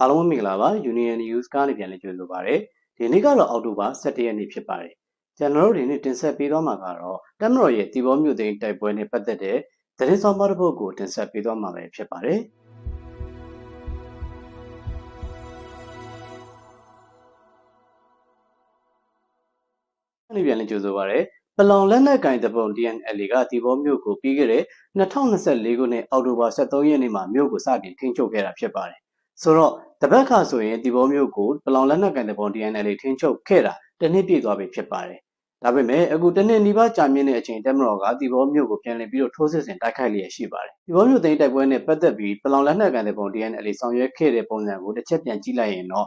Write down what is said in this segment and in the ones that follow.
အားလုံးမင်္ဂလာပါ Union News ကနေပြန်လည်ကြိုဆိုပါရစေဒီနေ့ကတော့အောက်တိုဘာ17ရက်နေ့ဖြစ်ပါတယ်ကျွန်တော်တို့ဒီနေ့တင်ဆက်ပေးသွားမှာကတော့တက်မတော်ရဲ့တီဘောမြို့သိမ်းတိုက်ပွဲနဲ့ပတ်သက်တဲ့သတင်းဆောင်ပါတစ်ပုဒ်ကိုတင်ဆက်ပေးသွားမှာပဲဖြစ်ပါတယ်ဒီပြန်လည်ကြိုဆိုပါရစေပလောင်လက်နက်ကင်တပုံ DNL ကတီဘောမြို့ကိုပြီးခဲ့တဲ့2024ခုနှစ်အောက်တိုဘာ23ရက်နေ့မှာမြို့ကိုစတင်ထိန်းချုပ်ခဲ့တာဖြစ်ပါတယ် ဆိုတော့တပတ်ခါဆိုရင်ဒီဘောမျိုးကိုပလောင်လက်နက်ကန်တဲ့ပုံ DNL ထင်းချုပ်ခဲ့တာတစ်နှစ်ပြည့်သွားပြီဖြစ်ပါတယ်။ဒါပေမဲ့အခုတစ်နှစ်နီးပါးကြာမြင့်တဲ့အချိန်တက်မတော်ကဒီဘောမျိုးကိုပြန်လည်ပြီးတော့ထိုးစစ်ဆင်တိုက်ခိုက်လျက်ရှိပါတယ်။ဒီဘောမျိုးသိမ်းတိုက်ပွဲနဲ့ပတ်သက်ပြီးပလောင်လက်နက်ကန်တဲ့ပုံ DNL ဆောင်ရွက်ခဲ့တဲ့ပုံစံကိုတစ်ချက်ပြန်ကြည့်လိုက်ရင်တော့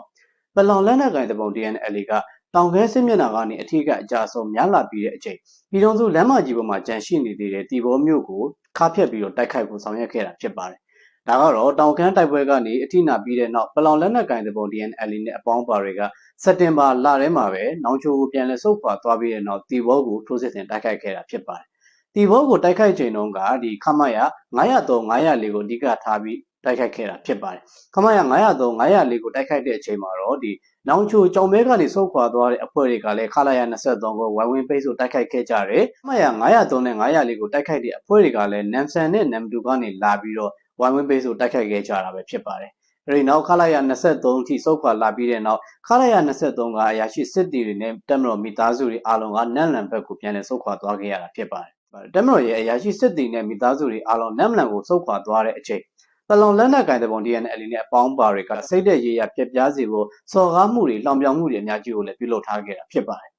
ပလောင်လက်နက်ကန်တဲ့ပုံ DNL ကတောင်ခဲစစ်မျက်နှာကနေအထီးကအကြဆုံးများလာပြီးတဲ့အချိန်ပြည်တော်စုလမ်းမကြီးပေါ်မှာကြန့်ရှိနေသေးတဲ့တီဘောမျိုးကိုခါဖြတ်ပြီးတော့တိုက်ခိုက်ဖို့ဆောင်ရွက်ခဲ့တာဖြစ်ပါတယ် ဒါကတော့တောင်ကန်းတိုက်ပွဲကနေအထိနာပြီးတဲ့နောက်ပလောင်လက်နက်ကင်တဲ့ပုံ DNL နဲ့အပေါင်းပါတွေကစက်တင်ဘာလထဲမှာပဲနောင်ချိုကိုပြန်လဲဆုတ်ခွာသွားပြီးတဲ့နောက်တီဘောကိုထိုးစစ်ဆင်တိုက်ခိုက်ခဲ့တာဖြစ်ပါတယ်။တီဘောကိုတိုက်ခိုက်ချိန်တုန်းကဒီခမရ903 904ကိုအဓိကထားပြီးတိုက်ခိုက်ခဲ့တာဖြစ်ပါတယ်။ခမရ903 904ကိုတိုက်ခိုက်တဲ့အချိန်မှာတော့ဒီနောင်ချိုကြောင်မဲကနေဆုတ်ခွာသွားတဲ့အဖွဲ့တွေကလည်းခလာရ23ကိုဝိုင်းဝန်းပိတ်ဆို့တိုက်ခိုက်ခဲ့ကြတယ်။ခမရ903နဲ့904ကိုတိုက်ခိုက်တဲ့အဖွဲ့တွေကလည်းနမ်ဆန်နဲ့နမ်ဒူကနေလာပြီးတော့ ဝိုင်းဝန်းပေးဆိုတိုက်ခိုက်ခဲ့ကြတာပဲဖြစ်ပါတယ်။အဲဒီနောက်ခလာရ23အထိစုခွာလာပြီးတဲ့နောက်ခလာရ23ကအရာရှိစစ်တီတွေနဲ့တက်မတော်မိသားစုတွေအားလုံးကနမ်လန်ဘက်ကိုပြန်လည်စုခွာသွားခဲ့ရတာဖြစ်ပါတယ်။တက်မတော်ရဲ့အရာရှိစစ်တီနဲ့မိသားစုတွေအားလုံးနမ်လန်ကိုစုခွာသွားတဲ့အချိန်ပလောင်လက်နက်ကင်တဲ့ပုံ DNL နဲ့အပေါင်းပါတွေကစိတ်တဲ့ရေးရပြက်ပြားစီဖို့စော်ကားမှုတွေလောင်ပြောင်မှုတွေအများကြီးကိုလည်းပြုလုပ်ထားခဲ့တာဖြစ်ပါတယ်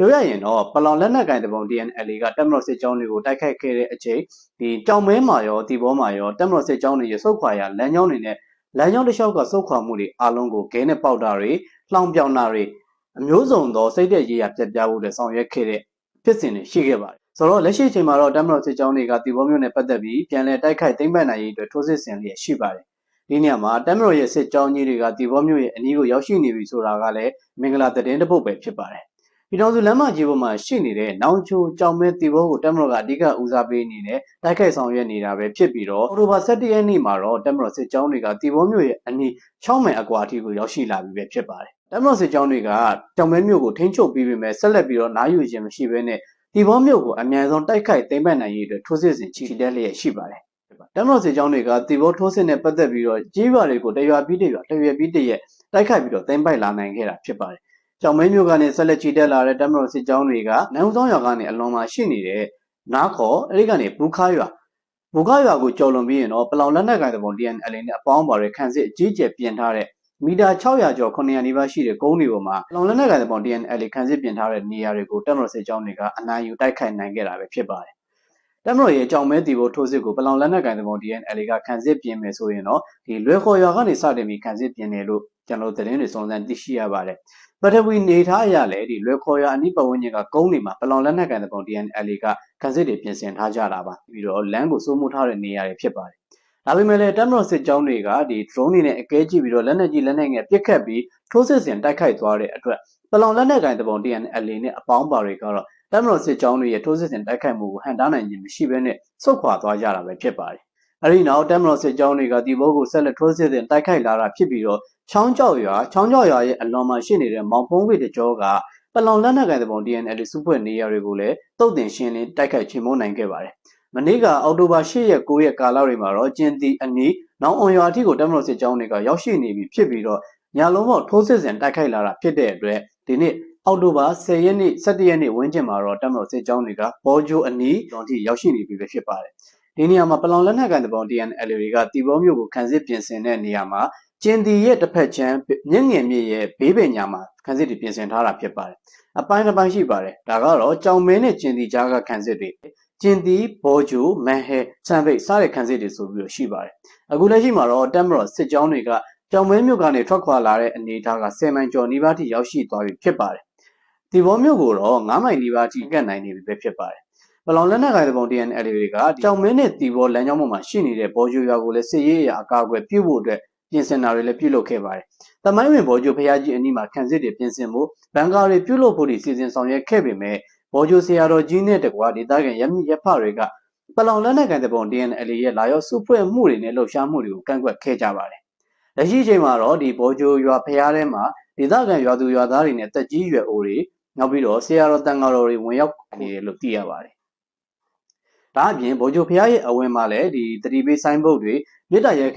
ပြောရရင်တော့ပလောင်လက်နက်ကင်တပုံ DNL ကတက်မတော်စစ်ကြောင်းတွေကိုတိုက်ခိုက်ခဲ့တဲ့အချိန်ဒီကြောင်မဲမှာရောဒီဘောမှာရောတက်မတော်စစ်ကြောင်းတွေရဆုတ်ခွာရလမ်းကြောင်းတွေနဲ့လမ်းကြောင်းတစ်လျှောက်ကဆုတ်ခွာမှုတွေအလုံးကိုဂဲနဲ့ပေါက်တာတွေလှောင်ပြောင်တာတွေအမျိုးစုံသောစိတ်တဲ့ရေးရပြက်ပြားဖို့တွေဆောင်ရွက်ခဲ့တဲ့ဖြစ်စဉ်တွေရှိခဲ့ပါတယ်ဆိုတော့လက်ရှိအချိန်မှာတော့တက်မတော်စစ်ကြောင်းတွေကဒီဘောမျိုးနဲ့ပတ်သက်ပြီးပြန်လည်တိုက်ခိုက်သိမ်းပိုက်နိုင်ရေးအတွက်ထိုးစစ်ဆင်လျက်ရှိပါတယ်ဒီနေရာမှာတက်မတော်ရဲ့စစ်ကြောင်းကြီးတွေကဒီဘောမျိုးရဲ့အနီးကိုရောက်ရှိနေပြီဆိုတာကလည်းမင်္ဂလာသတင်းတစ်ပုဒ်ပဲဖြစ်ပါတယ် ပြည်တော်စုလမ်းမကြီးပေါ်မှာရှိနေတဲ့နောင်ချိုကြောင်မဲတီဘောကိုတက်မတော်ကအဓိကဦးစားပေးနေတဲ့တိုက်ခိုက်ဆောင်ရွက်နေတာပဲဖြစ်ပြီးတော့အော်တိုဘာ17ရက်နေ့မှာတော့တက်မတော်စစ်ကြောင်းတွေကတီဘောမြို့ရဲ့အနီး6မိုင်အကွာအထိကိုရောက်ရှိလာပြီပဲဖြစ်ပါတယ်။တက်မတော်စစ်ကြောင်းတွေကကြောင်မဲမြို့ကိုထိန်းချုပ်ပြီးပြီမဲ့ဆက်လက်ပြီးတော့နားယူခြင်းမရှိဘဲနဲ့တီဘောမြို့ကိုအမြန်ဆုံးတိုက်ခိုက်သိမ်းပိုက်နိုင်ရေးအတွက်ထိုးစစ်ဆင်ချီတက်လျက်ရှိပါတယ်။တမတော်စစ်ကြောင်းတွေကတီဘောထိုးစစ်နဲ့ပတ်သက်ပြီးတော့ကြေးရွာတွေကိုတရွာပြီးတရွာတရွာပြီးတရက်တိုက်ခိုက်ပြီးတော့သိမ်းပိုက်လာနိုင်ခဲ့တာဖြစ်ပါတယ် ကြောင်မဲမျိုးကနေဆက်လက်ချီတက်လာတဲ့တမတော်စစ်ကြောင်းတွေကနိုင်ဦးဆောင်ရွာကနေအလွန်မှာရှိနေတဲ့နားခေါ်အဲဒီကနေဘူးခါရွာဘူခါရွာကိုကျော်လွန်ပြီးရင်တော့ပလောင်လက်နက်ကိုင်တဲ့ပုံ DNL နဲ့အပေါင်းပါတဲ့ခန့်စစ်အကြီးကျယ်ပြင်ထားတဲ့မီတာ600ကျော်900နီးပါးရှိတဲ့ကုန်းတွေပေါ်မှာပလောင်လက်နက်ကိုင်တဲ့ပုံ DNL ခန့်စစ်ပြင်ထားတဲ့နေရာတွေကိုတမတော်စစ်ကြောင်းတွေကအနိုင်ယူတိုက်ခိုက်နိုင်ခဲ့တာပဲဖြစ်ပါတယ်တမတော်ရဲ့ကြောင်မဲတီဖို့ထိုးစစ်ကိုပလောင်လက်နက်ကိုင်တဲ့ပုံ DNL ကခန့်စစ်ပြင်မယ်ဆိုရင်တော့ဒီလွဲခေါ်ရွာကနေစတင်ပြီးခန့်စစ်ပြင်တယ်လို့ ကျွန်တော်သတင်းတွေစုံစမ်းသိရှိရပါတယ်ပထဝီနေထားအရလည်းဒီလွယ်ခေါ်ရအနိပဝန်းကျင်ကကုန်းတွေမှာပလောင်လက်နက်ကန်တဲ့ပုံ DNL ကကန်စစ်တွေပြင်ဆင်ထားကြတာပါပြီးတော့လမ်းကိုစိုးမိုးထားတဲ့နေရာတွေဖြစ်ပါတယ်ဒါပေမဲ့လည်းတက်မတော်စစ်ကြောင်းတွေကဒီ drone တွေနဲ့အကဲကြည့်ပြီးတော့လက်နက်ကြီးလက်နက်ငယ်ပစ်ခတ်ပြီးထိုးစစ်ဆင်တိုက်ခိုက်သွားတဲ့အတွက်ပလောင်လက်နက်ကန်တဲ့ပုံ DNL နဲ့အပေါင်းပါတွေကတော့တက်မတော်စစ်ကြောင်းတွေရဲ့ထိုးစစ်ဆင်တိုက်ခိုက်မှုကိုဟန်တားနိုင်ခြင်းမရှိဘဲနဲ့ဆုတ်ခွာသွားကြတာပဲဖြစ်ပါတယ် အဲဒီနောက်တက်မတော်စစ်ကြောင်းတွေကဒီဘိုးကိုဆက်လက်ထိုးစစ်ဆင်တိုက်ခိုက်လာတာဖြစ်ပြီးတော့ချောင်းကြောက်ရွာချောင်းကြောက်ရွာရဲ့အလွန်မှာရှိနေတဲ့မောင်ဖုံးဝေတကြောကပလောင်လက်နက်ကိုင်တဲ့ပုံ DNL စုဖွဲ့နေရာတွေကိုလည်းတုတ်တင်ရှင်းလင်းတိုက်ခိုက်ချေမှုန်းနိုင်ခဲ့ပါတယ်။မနေ့ကအောက်တိုဘာ8ရက်9ရက်ကာလတွေမှာတော့ကျင်းတီအနီးနောင်အောင်ရွာအထိကိုတက်မလို့စစ်ကြောင်းတွေကရောက်ရှိနေပြီဖြစ်ပြီးတော့ညာလုံးပေါက်ထိုးစစ်ဆင်တိုက်ခိုက်လာတာဖြစ်တဲ့အတွက်ဒီနေ့အောက်တိုဘာ10ရက်နေ့17ရက်နေ့ဝန်းကျင်မှာတော့တက်မလို့စစ်ကြောင်းတွေကဘောဂျိုအနီးတောင်ထိရောက်ရှိနေပြီပဲဖြစ်ပါတယ်။ ဒီနေရာမှာပလောင်လက်နက်ကန်တဲ့ပုံ DNL တွေကတီဘောမျိုးကိုခံစစ်ပြင်ဆင်တဲ့နေရာမှာကျင်တီရဲ့တစ်ဖက်ချမ်းမြင့်ငယ်မြင့်ရဲ့ဘေးပင်ညာမှာခန်းစစ်တွေပြင်ဆင်ထားတာဖြစ်ပါတယ်။အပိုင်းတစ်ပိုင်းရှိပါတယ်။ဒါကတော့ကြောင်မဲနဲ့ကျင်တီကြားကခန်းစစ်တွေကျင်တီဘောဂျူမန်ဟဲဆန်ဖိတ်စတဲ့ခန်းစစ်တွေဆိုပြီးတော့ရှိပါတယ်။အခုလက်ရှိမှာတော့တက်မတော်စစ်ကြောင်းတွေကကြောင်မဲမြို့ကနေထွက်ခွာလာတဲ့အနေအထားက10မိုင်ကျော်နီးပါးထိရောက်ရှိသွားပြီဖြစ်ပါတယ်။ဒီဘောမြို့ကိုတော့9မိုင်နီးပါးထိကတ်နိုင်နေပြီပဲဖြစ်ပါတယ်။ ပလောင်လက်နက်ကိုင်တဲ့ပုံ DNL တွေကကြောင်မင်းနဲ့တီဘောလမ်းကြောင်းပေါ်မှာရှိနေတဲ့ဘောဂျူရွာကိုလည်းစစ်ရေးအရာအကာအကွယ်ပြုဖို့အတွက်ပြင်ဆင်တာတွေလည်းပြုလုပ်ခဲ့ပါတယ်။တမိုင်းဝင်ဘော်ဂျိုဖျားကြီးအနီးမှာခံစစ်တွေပြင်ဆင်ဖို့ဘန်ကာတွေပြုလုပ်ဖို့ဒီစီစဉ်ဆောင်ရွက်ခဲ့ပေမဲ့ဘော်ဂျိုဆရာတော်ကြီးနဲ့တကွာဒေသခံရမရဖတွေကပလောင်လက်နက်ကန်တဲ့ပုံ DNL ရဲ့လာရောက်စုဖွဲ့မှုတွေနဲ့လှုပ်ရှားမှုတွေကိုကန့်ကွက်ခဲ့ကြပါတယ်။လက်ရှိအချိန်မှာတော့ဒီဘောဂျိုရွာဖျားထဲမှာဒေသခံရွာသူရွာသားတွေနဲ့တက်ကြီးရွယ်အိုတွေနောက်ပြီးတော့ဆရာတော်တန်ဃာတော်တွေဝင်ရောက်နေတယ်လို့သိရပါတယ်။ ဒါအပြင်ဘောဂျိုဖျားရဲ့အဝင်မှာလည်းဒီတတိပေးဆိုင်းဘုတ်တွေမြစ်တာရဲခံ